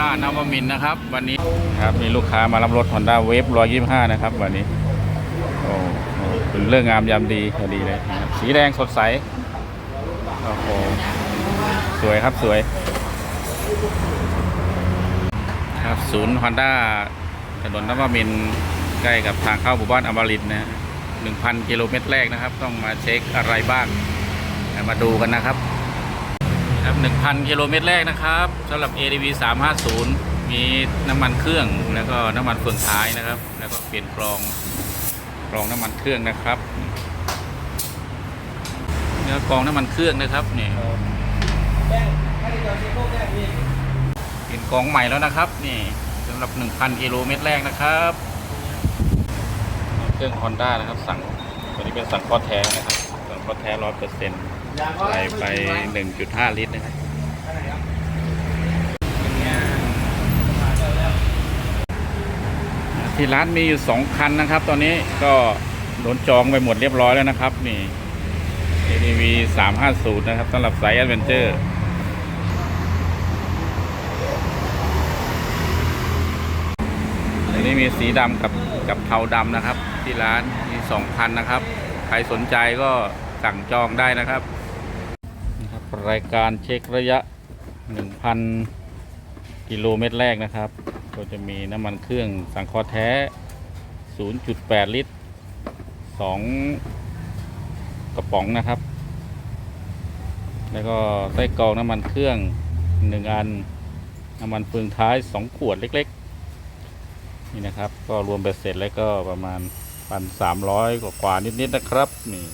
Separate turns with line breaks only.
ด้านวมินนะครับ วันนี้ครับมีลูกค้ามารับรถ Honda Wave 125 นะครับ วันนี้โอ้โหเป็นเรื่องงามยามดีพอดีเลยนะครับสีแดงสดใสโอ้โหสวยครับสวย ครับศูนย์ Honda ถนนนวมินใกล้กับทางเข้าหมู่บ้านอมรินนะหนึ่งพันกิโลเมตรแรกนะครับ ต้องมาเช็คอะไรบ้าง มาดูกันนะครับ ครับ 1,000 กิโลเมตรแรกนะครับสำหรับ ADV 350 มีน้ำมันเครื่องแล้วก็น้ำมันเฟืองท้ายนะครับ แล้วก็เปลี่ยนกรองกรองน้ำมันเครื่องนะครับเนื้อกรองน้ำมันเครื่องนะครับนี่เปลี่ยนกรองใหม่แล้วนะครับนี่สำหรับ 1,000 กิโลเมตรแรกนะครับ เครื่อง Honda นะครับสั่งตัวนี้เป็นสั่งคอแท้นะครับสั่งคอแท้ร้อยเปอร์เซ็นต์ ใส่ไป 1.5 ลิตรนะครับที่ร้านมีอยู่ 2 คันนะครับ ตอนนี้ก็โดนจองไปหมดเรียบร้อยแล้วนะครับ นี่ ADV 350 นะครับสำหรับสายแอดเวนเจอร์อันนี้มีสีดำกับกับเทาดำนะครับ ที่ร้านมี2คันนะครับ ใครสนใจก็สั่งจองได้นะครับ รายการเช็คระยะ 1,000 กิโลเมตรแรกนะครับ ก็จะมีน้ำมันเครื่องสังเคราะห์แท้ 0.8 ลิตร 2 กระป๋องนะครับ แล้วก็ไส้กรองน้ำมันเครื่อง 1 อัน น้ำมันเฟืองท้าย 2 ขวดเล็กๆ นี่นะครับ ก็รวมเบ็ดเสร็จแล้วก็ประมาณ 1,300 กว่านิดๆนะครับนี่